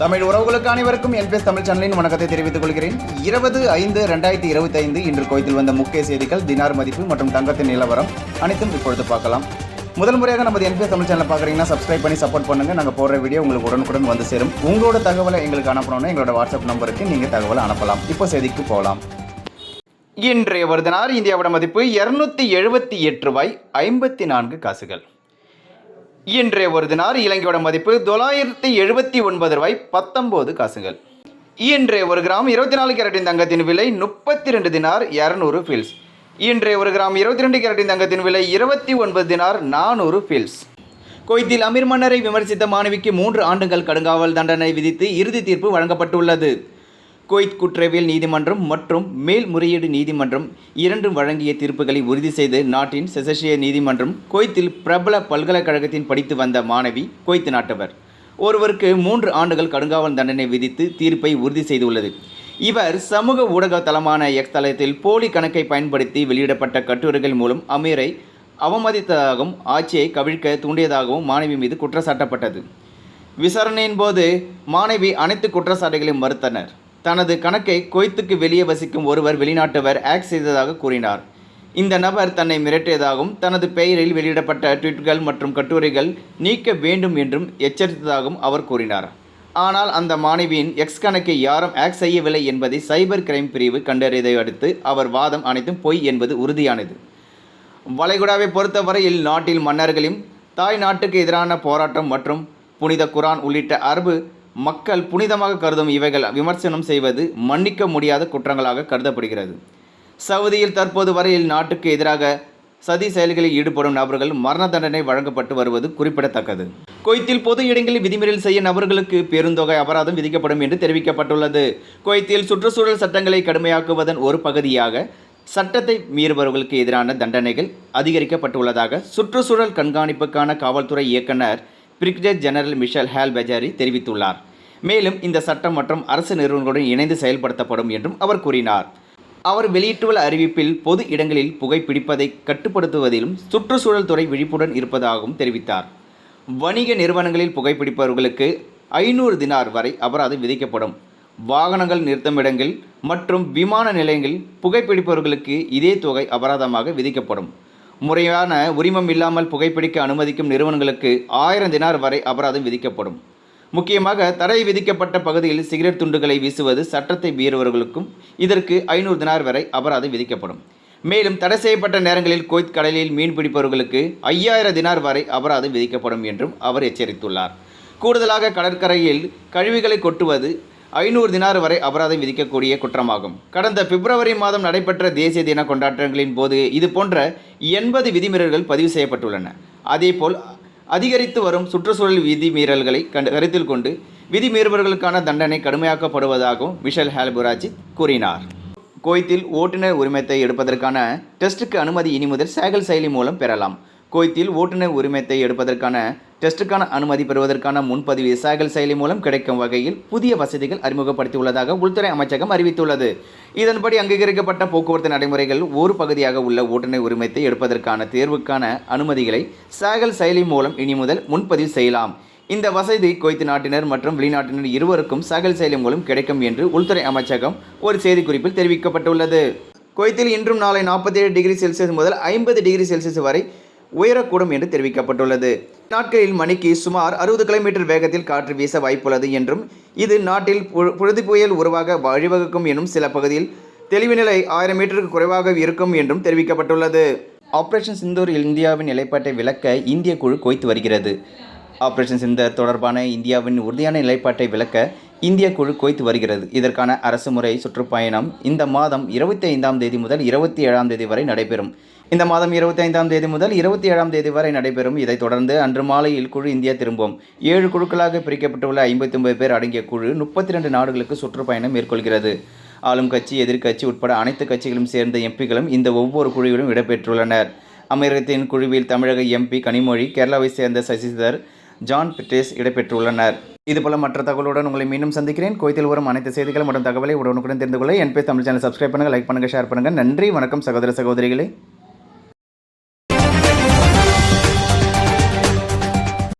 தமிழ் உறவுகளுக்கு அனைவருக்கும் என்பிஎஸ் தமிழ் சேனலின் வணக்கத்தை தெரிவித்துக் கொள்கிறேன். இருபது ஐந்து ரெண்டாயிரத்தி இருபத்தி ஐந்து இன்று கோயத்தில் வந்த முக்கிய செய்திகள் தினார் மதிப்பு மற்றும் தங்கத்தின் நிலவரம் அனைத்தும் இப்பொழுது பார்க்கலாம். முதல் முறையாக நமது என்பிஎஸ் தமிழ் சேனல் பார்க்குறீங்கன்னா சப்ஸ்கிரைப் பண்ணி சப்போர்ட் பண்ணுங்க. நாங்கள் போடுற வீடியோ உங்களுக்கு உடனுக்குடன் வந்து சேரும். உங்களோட தகவலை எங்களுக்கு அனுப்பணும்னா எங்களோட வாட்ஸ்அப் நம்பருக்கு நீங்கள் தகவலை அனுப்பலாம். இப்போ செய்திக்கு போகலாம் இன்றைய வருதனார் இந்தியாவோட மதிப்பு இருநூத்தி எழுபத்தி எட்டு ரூபாய் ஐம்பத்தி நான்கு காசுகள். இன்றைய ஒரு தினார் இலங்கையோட மதிப்பு தொள்ளாயிரத்தி எழுபத்தி ஒன்பது ரூபாய் பத்தொம்போது காசுகள். இன்றைய ஒரு கிராம் இருபத்தி நாலு கேரட்டின் தங்கத்தின் விலை முப்பத்தி ரெண்டு தினார் இரநூறு ஃபில்ஸ் இன்றைய ஒரு கிராம் இருபத்தி ரெண்டு கேரட்டின் தங்கத்தின் விலை இருபத்தி ஒன்பது தினார் நானூறு ஃபில்ஸ் கொய்த்தில் அமீர் மன்னரை விமர்சித்த மாணவிக்கு மூன்று ஆண்டுகள் கடுங்காவல் தண்டனை விதித்து இறுதி தீர்ப்பு வழங்கப்பட்டுள்ளது. குவைத் குற்றவியல் நீதிமன்றம் மற்றும் மேல்முறையீடு நீதிமன்றம் இரண்டும் வழங்கிய தீர்ப்புகளை உறுதி செய்து நாட்டின் செசஷிய நீதிமன்றம் குவைத்தில் பிரபல பல்கலைக்கழகத்தின் படித்து வந்த மாணவி குவைத் நாட்டவர். ஒருவருக்கு மூன்று ஆண்டுகள் கடுங்காவல் தண்டனை விதித்து தீர்ப்பை உறுதி செய்துள்ளது. இவர் சமூக ஊடக தளமான எக்ஸ் தளத்தில் போலி கணக்கை பயன்படுத்தி வெளியிடப்பட்ட கட்டுரைகள் மூலம் அமீரை அவமதித்ததாகவும் ஆட்சியை கவிழ்க்க தூண்டியதாகவும் மாணவி மீது குற்றச்சாட்டப்பட்டது. விசாரணையின் போது மாணவி அனைத்து குற்றச்சாட்டுகளையும் மறுத்தனர். தனது கணக்கை கொய்த்துக்கு வெளியே வசிக்கும் ஒருவர் வெளிநாட்டவர் ஆக்ட் செய்ததாக கூறினார். இந்த நபர் தன்னை மிரட்டியதாகவும் தனது பெயரில் வெளியிடப்பட்ட ட்வீட்கள் மற்றும் கட்டுரைகள் நீக்க வேண்டும் என்றும் எச்சரித்ததாகவும் அவர் கூறினார். ஆனால் அந்த மாணவியின் எக்ஸ் கணக்கை யாரும் ஆக்ட் செய்யவில்லை என்பதை சைபர் கிரைம் பிரிவு கண்டறியதை அடுத்து அவர் வாதம் அனைத்தும் பொய் என்பது உறுதியானது. வளைகுடாவை பொறுத்தவரையில் நாட்டில் மன்னர்களையும் தாய் நாட்டுக்கு எதிரான போராட்டம் மற்றும் புனித குரான் உள்ளிட்ட அரபு மக்கள் புனிதமாக கருதும் இவைகள் விமர்சனம் செய்வது மன்னிக்க முடியாத குற்றங்களாக கருதப்படுகிறது. சவுதியில் தற்போது வரையில் நாட்டுக்கு எதிராக சதி செயல்களில் ஈடுபடும் நபர்கள் மரண தண்டனை வழங்கப்பட்டு வருவது குறிப்பிடத்தக்கது. கொய்த்தில் பொது இடங்களில் விதிமீறல் செய்ய நபர்களுக்கு பெருந்தொகை அபராதம் விதிக்கப்படும் என்று தெரிவிக்கப்பட்டுள்ளது. கொய்த்தில் சுற்றுச்சூழல் சட்டங்களை கடுமையாக்குவதன் ஒரு பகுதியாக சட்டத்தை மீறுபவர்களுக்கு எதிரான தண்டனைகள் அதிகரிக்கப்பட்டுள்ளதாக சுற்றுச்சூழல் கண்காணிப்புக்கான காவல்துறை இயக்குனர் பிரிகேடியர் ஜெனரல் மிஷல் ஹேல் பெஜாரி தெரிவித்துள்ளார். மேலும் இந்த சட்டம் மற்றும் அரசு நிறுவனங்களுடன் இணைந்து செயல்படுத்தப்படும் என்றும் அவர் கூறினார். அவர் வெளியிட்டுள்ள அறிவிப்பில் பொது இடங்களில் புகைப்பிடிப்பதை கட்டுப்படுத்துவதிலும் சுற்றுச்சூழல் துறை விழிப்புடன் இருப்பதாகவும் தெரிவித்தார். வணிக நிறுவனங்களில் புகைப்பிடிப்பவர்களுக்கு ஐநூறு தினார் வரை அபராதம் விதிக்கப்படும். வாகனங்கள் நிறுத்தமிடங்கள் மற்றும் விமான நிலையங்களில் புகைப்பிடிப்பவர்களுக்கு இதே தொகை அபராதமாக விதிக்கப்படும். முறையான உரிமம் இல்லாமல் புகைப்பிடிக்க அனுமதிக்கும் நிறுவனங்களுக்கு ஆயிரம் தினார் வரை அபராதம் விதிக்கப்படும். முக்கியமாக தடை விதிக்கப்பட்ட பகுதியில் சிகரெட் துண்டுகளை வீசுவது சட்டத்தை மீறுபவர்களுக்கும் இதற்கு ஐநூறு தினார் வரை அபராதம் விதிக்கப்படும். மேலும் தடை செய்யப்பட்ட நேரங்களில் கோய்த் கடலில் மீன் பிடிப்பவர்களுக்கு ஐயாயிரம் தினார் வரை அபராதம் விதிக்கப்படும் என்றும் அவர் எச்சரித்துள்ளார். கூடுதலாக கடற்கரையில் கழிவுகளை கொட்டுவது ஐநூறு தினார் வரை அபராதம் விதிக்கக்கூடிய குற்றமாகும். கடந்த பிப்ரவரி மாதம் நடைபெற்ற தேசிய தின கொண்டாட்டங்களின் போது இது போன்ற எண்பது விதிமீறல்கள் பதிவு செய்யப்பட்டுள்ளன. அதேபோல் அதிகரித்து வரும் சுற்றுச்சூழல் விதிமீறல்களை கண்டு கருத்தில் கொண்டு விதி மீறுபவர்களுக்கான தண்டனை கடுமையாக்கப்படுவதாகவும் மிஷல் ஹேல்புராஜி கூறினார். கோயத்தில் ஓட்டுநர் உரிமத்தை எடுப்பதற்கான டெஸ்ட்டுக்கு அனுமதி இனி முதல் சேகல் செயலி மூலம் பெறலாம். கோயத்தில் ஓட்டுநர் உரிமத்தை எடுப்பதற்கான டெஸ்ட்டுக்கான அனுமதி பெறுவதற்கான முன்பதிவு சாகல் செயலி மூலம் கிடைக்கும் வகையில் புதிய வசதிகள் அறிமுகப்படுத்தியுள்ளதாக உள்துறை அமைச்சகம் அறிவித்துள்ளது. இதன்படி அங்கீகரிக்கப்பட்ட போக்குவரத்து நடைமுறைகள் ஒரு பகுதியாக உள்ள ஓட்டுநர் உரிமத்தை எடுப்பதற்கான தேர்வுக்கான அனுமதிகளை சாகல் செயலி மூலம் இனி முதல் முன்பதிவு செய்யலாம். இந்த வசதி குவைத்து நாட்டினர் மற்றும் வெளிநாட்டினர் இருவருக்கும் சகல் செயலி மூலம் கிடைக்கும் என்று உள்துறை அமைச்சகம் ஒரு செய்திக்குறிப்பில் தெரிவிக்கப்பட்டுள்ளது. குவைத்தில் இன்றும் நாளை நாற்பத்தி ஏழு டிகிரி செல்சியஸ் முதல் ஐம்பது டிகிரி செல்சியஸ் வரை உயரக்கூடும் என்று தெரிவிக்கப்பட்டுள்ளது. நாட்களில் மணிக்கு சுமார் அறுபது கிலோமீட்டர் வேகத்தில் காற்று வீச வாய்ப்புள்ளது என்றும் இது நாட்டில் புழுதி புயல் உருவாக வழிவகுக்கும் எனும் சில பகுதியில் தெளிவு நிலை ஆயிரம் மீட்டருக்கு குறைவாக இருக்கும் என்றும் தெரிவிக்கப்பட்டுள்ளது. ஆபரேஷன் சிந்தூர் இந்தியாவின் நிலைப்பாட்டை விளக்க இந்திய குழு குவைத்து வருகிறது. ஆபரேஷன் சிந்தர் தொடர்பான இந்தியாவின் உறுதியான நிலைப்பாட்டை விளக்க இந்திய குழு குவைத்து வருகிறது. இதற்கான அரசு முறை சுற்றுப்பயணம் இந்த மாதம் இருபத்தி ஐந்தாம் தேதி முதல் இருபத்தி ஏழாம் தேதி வரை நடைபெறும். இந்த மாதம் இருபத்தி ஐந்தாம் தேதி முதல் இருபத்தி ஏழாம் தேதி வரை நடைபெறும். இதைத் தொடர்ந்து அன்று மாலையில் குழு இந்தியா திரும்பும். ஏழு குழுக்களாக பிரிக்கப்பட்டுள்ள ஐம்பத்தி ஒன்பது பேர் அடங்கிய குழு முப்பத்தி ரெண்டு நாடுகளுக்கு சுற்றுப்பயணம் மேற்கொள்கிறது. ஆளும் கட்சி எதிர்க்கட்சி உட்பட அனைத்து கட்சிகளும் சேர்ந்த எம்பிகளும் இந்த ஒவ்வொரு குழுவிலும் இடம்பெற்றுள்ளனர். அமெரிக்கத்தின் குழுவில் தமிழக எம்பி கனிமொழி கேரளாவை சேர்ந்த சசிதர் ஜான் பிட்டேஸ் இடம்பெற்றுள்ளனர். இதுபோல மற்ற தகவலுடன் உங்களை மீண்டும் சந்திக்கிறேன். கோயத்தில் வரும் அனைத்து செய்திகள் மற்றும் தகவலை உடனுக்குடன் தெரிந்து கொள்ள என்பே தமிழ் சேனல் சப்ஸ்கிரைப் பண்ணுங்கள் லைக் பண்ணுங்கள் ஷேர் பண்ணுங்கள் நன்றி வணக்கம் சகோதர சகோதரிகளே.